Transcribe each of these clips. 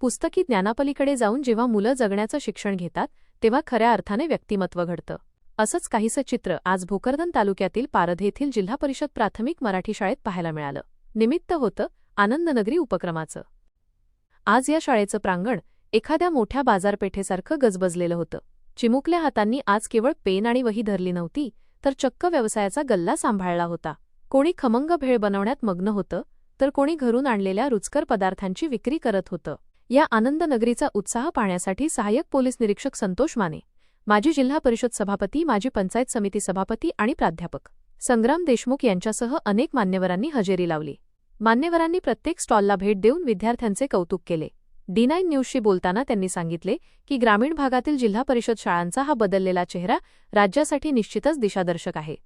पुस्तकी ज्ञानापलीकडे जाऊन जेव्हा मुलं जगण्याचं शिक्षण घेतात तेव्हा खऱ्या अर्थाने व्यक्तिमत्व घडतं. असंच काहीसं चित्र आज भोकरदन तालुक्यातील पारध येथील जिल्हा परिषद प्राथमिक मराठी शाळेत पाहायला मिळालं. निमित्त होतं आनंदनगरी उपक्रमाचं. आज या शाळेचं प्रांगण एखाद्या मोठ्या बाजारपेठेसारखं गजबजलेलं होतं. चिमुकल्या हातांनी आज केवळ पेन आणि वही धरली नव्हती तर चक्क व्यवसायाचा गल्ला सांभाळला होता. कोणी खमंग भेळ बनवण्यात मग्न होतं तर कोणी घरून आणलेल्या रुचकर पदार्थांची विक्री करत होतं. या आनंदनगरीचा उत्साह पाहण्यासाठी सहाय्यक पोलीस निरीक्षक संतोष माने माजी जिल्हा परिषद सभापती माजी पंचायत समिती सभापती आणि प्राध्यापक संग्राम देशमुख यांच्यासह अनेक मान्यवरांनी हजेरी लावली. मान्यवरांनी प्रत्येक स्टॉलला भेट देऊन विद्यार्थ्यांचे कौतुक केले. डी नाईन न्यूजशी बोलताना त्यांनी सांगितले की ग्रामीण भागातील जिल्हा परिषद शाळांचा हा बदललेला चेहरा राज्यासाठी निश्चितच दिशादर्शक आहे.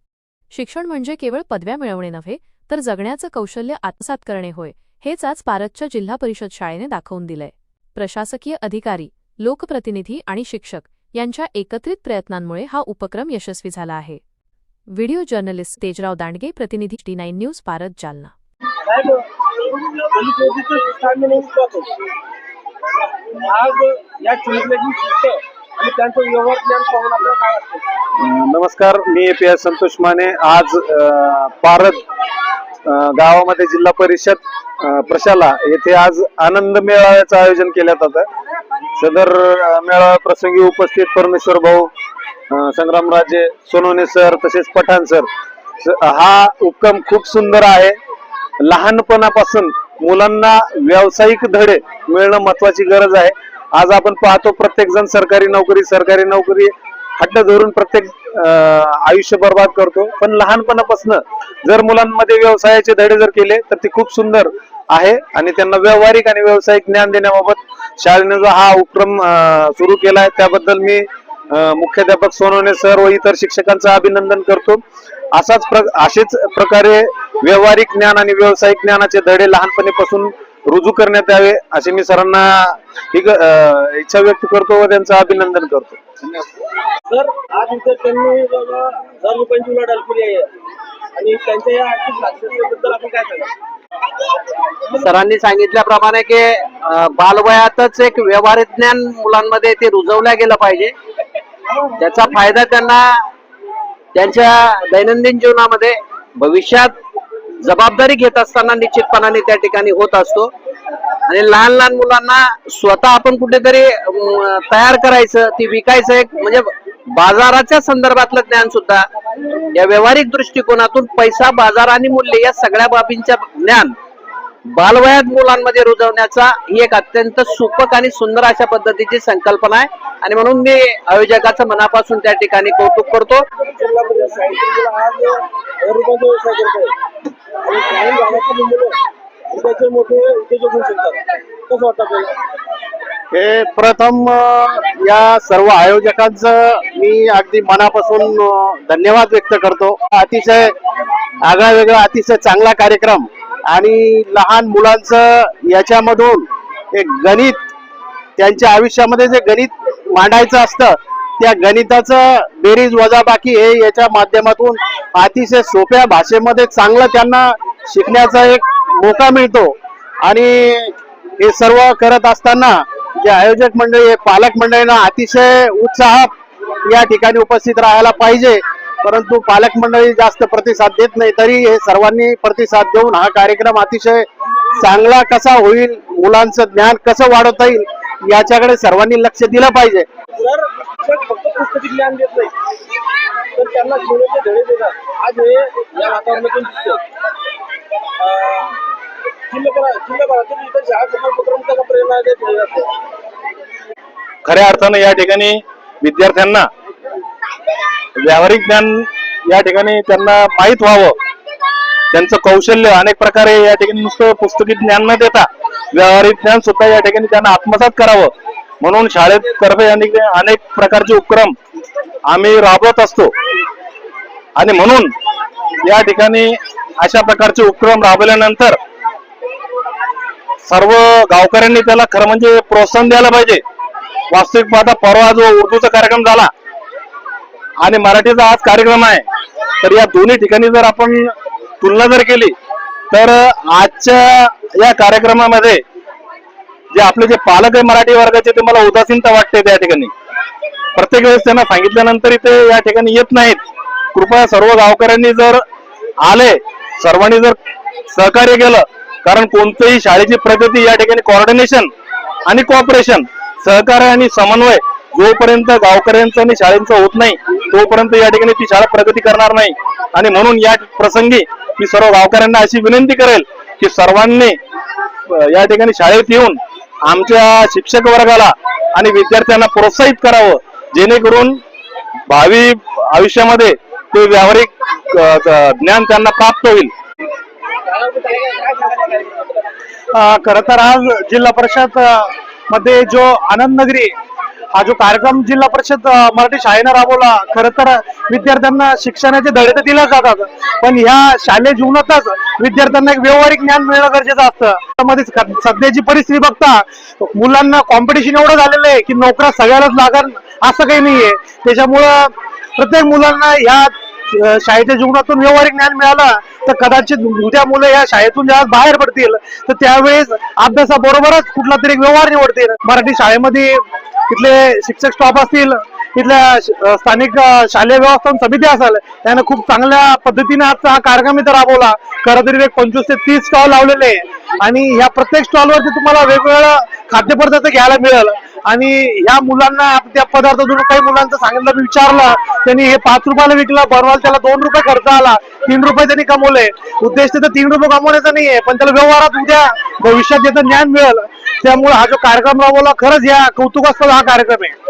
शिक्षण म्हणजे केवळ पदव्या मिळवणे नव्हे तर जगण्याचं कौशल्य आत्मसात करणे होय. हेच आज पारतच्या जिल्हा परिषद शाळेने दाखवून दिलंय. प्रशासकीय अधिकारी लोकप्रतिनिधी आणि शिक्षक यांच्या एकत्रित प्रयत्नांमुळे हा उपक्रम यशस्वी झाला आहे. व्हिडिओ जर्नलिस्ट तेजराव दांडगे प्रतिनिधी टी नाईन न्यूज पारत जालना. नमस्कार मी पी एस संतोष माने. आज पारद गावामध्ये जिल्हा परिषद प्रशाला येथे आज आनंद मेळाव्याचं आयोजन केल्या जातं. सदर अ, मेळाव्या प्रसंगी उपस्थित परमेश्वर भाऊ संग्रामराजे सोनवणे सर तसेच पठाण सर. स- हा उपक्रम खूप सुंदर आहे. लहानपणापासून मुलांना व्यावसायिक धडे मिळणं महत्वाची गरज आहे. आज आपण पाहतो प्रत्येक जण सरकारी नोकरी सरकारी नोकरी हट्ट धरून प्रत्येक आयुष्य बर्बाद करतो. पण लहानपणापासून जर मुलांमध्ये व्यवसायाचे धडे जर केले तर ते खूप सुंदर आहे आणि त्यांना व्यावहारिक आणि व्यावसायिक ज्ञान देण्याबाबत शाळेने जो हा उपक्रम सुरू केला आहे त्याबद्दल मी मुख्याध्यापक सोनवणे सर व इतर शिक्षकांचं अभिनंदन करतो. असाच प्र असेच प्रकारे व्यावहारिक ज्ञान आणि व्यावसायिक ज्ञानाचे धडे लहानपणीपासून रुजू करण्यात यावे असे मी सरांना ही ग- इच्छा व्यक्त करतो व त्यांचं अभिनंदन करतो. तर आज इथे त्यांनी हजार रुपयांची उलाढाल केली आहे. आणि त्यांच्या या आर्थिक साक्षरतेबद्दल आपण काय सांगा? सरांनी सांगितल्याप्रमाणे की बालवयातच एक व्यवहारिक ज्ञान मुलांमध्ये ते रुजवल्या गेलं पाहिजे. त्याचा फायदा त्यांना त्यांच्या दैनंदिन जीवनामध्ये भविष्यात जबाबदारी घेत असताना निश्चितपणाने त्या ठिकाणी होत असतो. आणि लहान लहान मुलांना स्वतः आपण कुठेतरी तयार करायचं ती विकायचं एक म्हणजे बाजाराच्या संदर्भातलं ज्ञान सुद्धा या व्यावहारिक दृष्टिकोनातून पैसा बाजार आणि मूल्य या सगळ्या बाबींच्या ज्ञान बालवयात मुलांमध्ये रुजवण्याचा ही एक अत्यंत सुपक आणि सुंदर अशा पद्धतीची संकल्पना आहे. आणि म्हणून मी आयोजकाचं मनापासून त्या ठिकाणी कौतुक करतो. मोठे उद्योजक होऊ शकतात. कसं वाटतं हे प्रथम या सर्व आयोजकांचं मी अगदी मनापासून धन्यवाद व्यक्त करतो. अतिशय आगळा वेगळा अतिशय चांगला कार्यक्रम आणि लहान मुलांचं याच्यामधून एक गणित त्यांच्या आयुष्यामध्ये जे गणित मांडायचं असतं त्या गणिताचं बेरीज वजाबाकी हे याच्या माध्यमातून अतिशय सोप्या भाषेमध्ये चांगलं त्यांना शिकण्याचा एक मोका मिळतो. आणि हे सर्व करत असताना जे आयोजक मंडळी आहे, पालक मंडळींना अतिशय उत्साह या ठिकाणी उपस्थित राहायला पाहिजे. परंतु पालक मंडळी जास्त प्रतिसाद देत नाही तरी हे सर्वांनी प्रतिसाद देऊन हा कार्यक्रम अतिशय चांगला कसा होईल मुलांचं ज्ञान कसं वाढवता येईल याच्याकडे सर्वांनी लक्ष दिलं पाहिजे. फक्त पुस्तकी ज्ञान देत नाही तर त्यांना धडे देतात. आज हे या वातावरणातून दिसतं शाळा उपक्रम त्याला प्रेरणा देत खऱ्या अर्थानं या ठिकाणी विद्यार्थ्यांना व्यावहारिक ज्ञान या ठिकाणी त्यांना माहीत व्हावं. त्यांचं कौशल्य अनेक प्रकारे या ठिकाणी नुसतं पुस्तकी ज्ञान न देता व्यावहारिक ज्ञान सुद्धा या ठिकाणी त्यांना आत्मसात करावं. म्हणून शाळेत तर्फे अनेक अनेक प्रकारचे उपक्रम आम्ही राबवत असतो. आणि म्हणून या ठिकाणी अशा प्रकारचे उपक्रम राबवल्यानंतर सर्व गावकऱ्यांनी त्याला खरं म्हणजे प्रोत्साहन द्यायला पाहिजे. वास्तविक पाहता परवा जो उर्दूचा कार्यक्रम झाला आणि मराठीचा आज कार्यक्रम आहे तर या दोन्ही ठिकाणी जर आपण तुलना जर केली तर आजच्या या कार्यक्रमामध्ये जे आपले जे पालक आहे मराठी वर्गाचे ते मला उदासीनता वाटते त्या ठिकाणी. प्रत्येक वेळेस त्यांना सांगितल्यानंतर ते या ठिकाणी येत नाहीत. कृपया सर्व गावकऱ्यांनी जर आले सर्वांनी जर सहकार्य केलं कारण कोणतेही शाळेची प्रगती या ठिकाणी कॉर्डिनेशन आणि कॉपरेशन सहकार्य आणि समन्वय जोपर्यंत गावकऱ्यांचं आणि शाळेचं होत नाही तोपर्यंत या ठिकाणी ती शाळा प्रगती करणार नाही. आणि म्हणून या प्रसंगी मी सर्व गावकऱ्यांना अशी विनंती करेल की सर्वांनी या ठिकाणी शाळेत येऊन आमच्या शिक्षक वर्गाला आणि विद्यार्थ्यांना प्रोत्साहित करावं. जेणेकरून भावी आयुष्यामध्ये ते व्यावहारिक ज्ञान त्यांना प्राप्त होईल. खर तर आज जिल्हा परिषदमध्ये जो आनंद नगरी हा जो कार्यक्रम जिल्हा परिषद मराठी शाळेनं राबवला खर तर विद्यार्थ्यांना शिक्षणाचे धडे तर दिले जातात. पण ह्या शालेय जीवनातच विद्यार्थ्यांना एक व्यावहारिक ज्ञान मिळणं गरजेचं असतं. त्यामध्ये सध्याची परिस्थिती बघता मुलांना कॉम्पिटिशन एवढं झालेलं आहे की नोकऱ्या सगळ्यालाच लागण असं काही नाहीये. त्याच्यामुळं प्रत्येक मुलांना ह्या शाळेच्या जीवनातून व्यवहारिक ज्ञान मिळालं तर कदाचित उद्या मुलं या शाळेतून ज्या बाहेर पडतील तर त्यावेळेस अभ्यासाबरोबरच कुठला तरी व्यवहार निवडतील. मराठी शाळेमध्ये इथले शिक्षक स्टॉप असतील इथल्या स्थानिक शालेय व्यवस्थापन समिती असेल त्यानं खूप चांगल्या पद्धतीने आजचा हा कार्यक्रम इथं राबवला. खरं तरी एक पंचवीस ते तीस स्टॉल लावलेले आहे. आणि ह्या प्रत्येक स्टॉलवरती तुम्हाला वेगवेगळं खाद्यपदार्थ घ्यायला मिळेल. आणि ह्या मुलांना त्या पदार्थातून काही मुलांचं सांगितलं मी विचारलं त्यांनी हे पाच रुपयाला विकलं बरवाल त्याला दोन रुपये खर्च आला तीन रुपये त्यांनी कमवले. उद्देश तर तीन रुपये कमवण्याचा नाहीये पण त्याला व्यवहारात उद्या भविष्यात त्याचं ज्ञान मिळेल त्यामुळे हा जो कार्यक्रम राबवला खरंच या कौतुकास्पद हा कार्यक्रम आहे.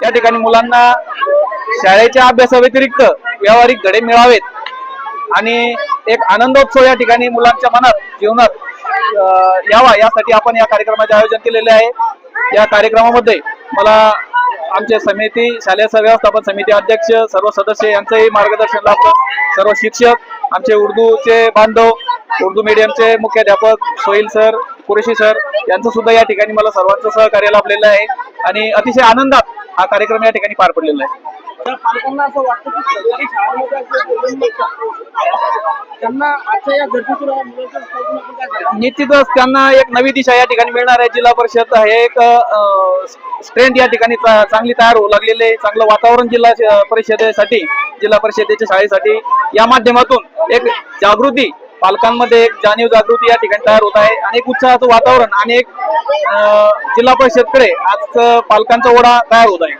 त्या ठिकाणी मुलांना शाळेच्या अभ्यासाव्यतिरिक्त व्यावहारिक धडे मिळावेत. आणि एक आनंदोत्सव या ठिकाणी मुलांच्या मनात जीवनात यावा यासाठी आपण या कार्यक्रमाचे आयोजन केलेले आहे. या कार्यक्रमामध्ये मला आमचे समिती शालेय व्यवस्थापन समिती अध्यक्ष सर्व सदस्य यांचंही मार्गदर्शन लाभलं सर्व शिक्षक आमचे उर्दूचे बांधव उर्दू मीडियमचे मुख्याध्यापक सोहिल सर कुरेशी सर यांचं सुद्धा या ठिकाणी मला सर्वांचं सहकार्य लाभलेलं आहे. आणि अतिशय आनंदात हा कार्यक्रम या ठिकाणी पार पडलेला आहे. पालकांना असं वाटतं की सरकारी शाळांमध्ये त्यांना आजच्या या घटनेतून निश्चितच त्यांना एक नवी दिशा या ठिकाणी मिळणार आहे. जिल्हा परिषद हे एक स्ट्रेंथ या ठिकाणी चांगली तयार होऊ लागलेली आहे. चांगलं वातावरण जिल्हा परिषदेसाठी जिल्हा परिषदेच्या शाळेसाठी. या माध्यमातून एक जागृती पालकांमध्ये एक जाणीव जागृती या ठिकाणी तयार होत आहे. आणि एक उत्साहाचं वातावरण आणि एक जिल्हा परिषदकडे आज पालकांचा ओढा तयार होत आहे.